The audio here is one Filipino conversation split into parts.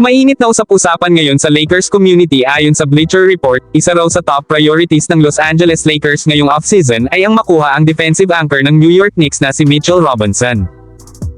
Mainit na usap-usapan ngayon sa Lakers community ayon sa Bleacher Report, isa raw sa top priorities ng Los Angeles Lakers ngayong offseason ay ang makuha ang defensive anchor ng New York Knicks na si Mitchell Robinson.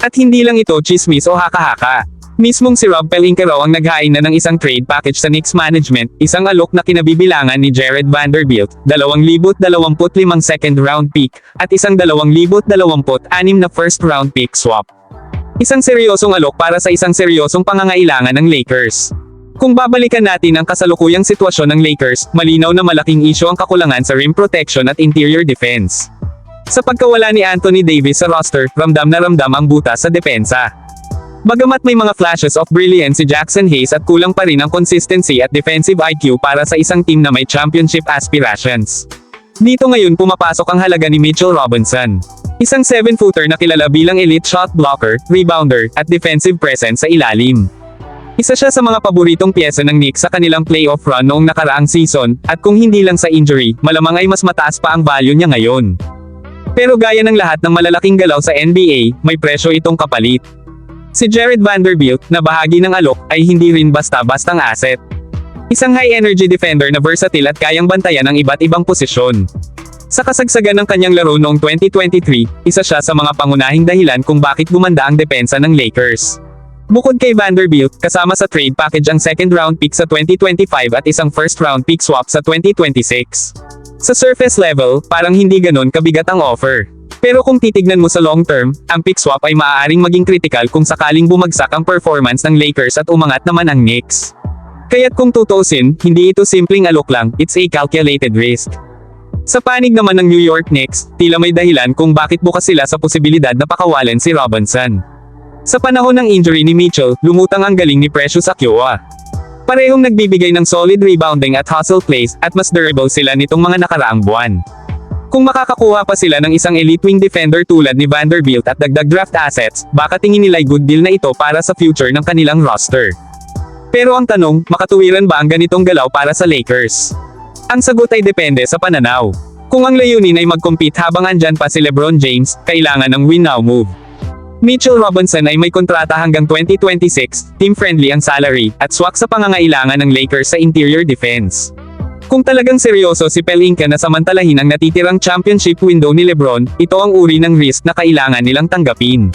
At hindi lang ito chismis o haka-haka. Mismong si Rob Pelinka raw ang naghain na ng isang trade package sa Knicks management, isang alok na kinabibilangan ni Jared Vanderbilt, 2,025 second round pick, at isang 2,026 na first round pick swap. Isang seryosong alok para sa isang seryosong pangangailangan ng Lakers. Kung babalikan natin ang kasalukuyang sitwasyon ng Lakers, malinaw na malaking isyo ang kakulangan sa rim protection at interior defense. Sa pagkawala ni Anthony Davis sa roster, ramdam na ramdam ang butas sa depensa. Bagamat may mga flashes of brilliance si Jackson Hayes at kulang pa rin ang consistency at defensive IQ para sa isang team na may championship aspirations. Dito ngayon pumapasok ang halaga ni Mitchell Robinson. Isang 7-footer na kilala bilang elite shot blocker, rebounder, at defensive presence sa ilalim. Isa siya sa mga paboritong pyesa ng Knicks sa kanilang playoff run noong nakaraang season, at kung hindi lang sa injury, malamang ay mas mataas pa ang value niya ngayon. Pero gaya ng lahat ng malalaking galaw sa NBA, may presyo itong kapalit. Si Jared Vanderbilt, na bahagi ng alok, ay hindi rin basta-bastang asset. Isang high-energy defender na versatile at kayang bantayan ang iba't ibang posisyon. Sa kasagsagan ng kanyang laro noong 2023, isa siya sa mga pangunahing dahilan kung bakit gumanda ang depensa ng Lakers. Bukod kay Vanderbilt, kasama sa trade package ang second round pick sa 2025 at isang first round pick swap sa 2026. Sa surface level, parang hindi ganon kabigat ang offer. Pero kung titignan mo sa long term, ang pick swap ay maaaring maging critical kung sakaling bumagsak ang performance ng Lakers at umangat naman ang Knicks. Kaya't kung tutusin, hindi ito simpleng alok lang, it's a calculated risk. Sa panig naman ng New York Knicks, tila may dahilan kung bakit bukas sila sa posibilidad na pakawalan si Robinson. Sa panahon ng injury ni Mitchell, lumutang ang galing ni Precious Achiuwa. Parehong nagbibigay ng solid rebounding at hustle plays, at mas durable sila nitong mga nakaraang buwan. Kung makakakuha pa sila ng isang elite wing defender tulad ni Vanderbilt at dagdag draft assets, baka tingin nila'y good deal na ito para sa future ng kanilang roster. Pero ang tanong, makatuwiran ba ang ganitong galaw para sa Lakers? Ang sagot ay depende sa pananaw. Kung ang layunin ay mag-compete habang andyan pa si LeBron James, kailangan ng win now move. Mitchell Robinson ay may kontrata hanggang 2026, team-friendly ang salary, at swak sa pangangailangan ng Lakers sa interior defense. Kung talagang seryoso si Pelinka na samantalahin ang natitirang championship window ni LeBron, ito ang uri ng risk na kailangan nilang tanggapin.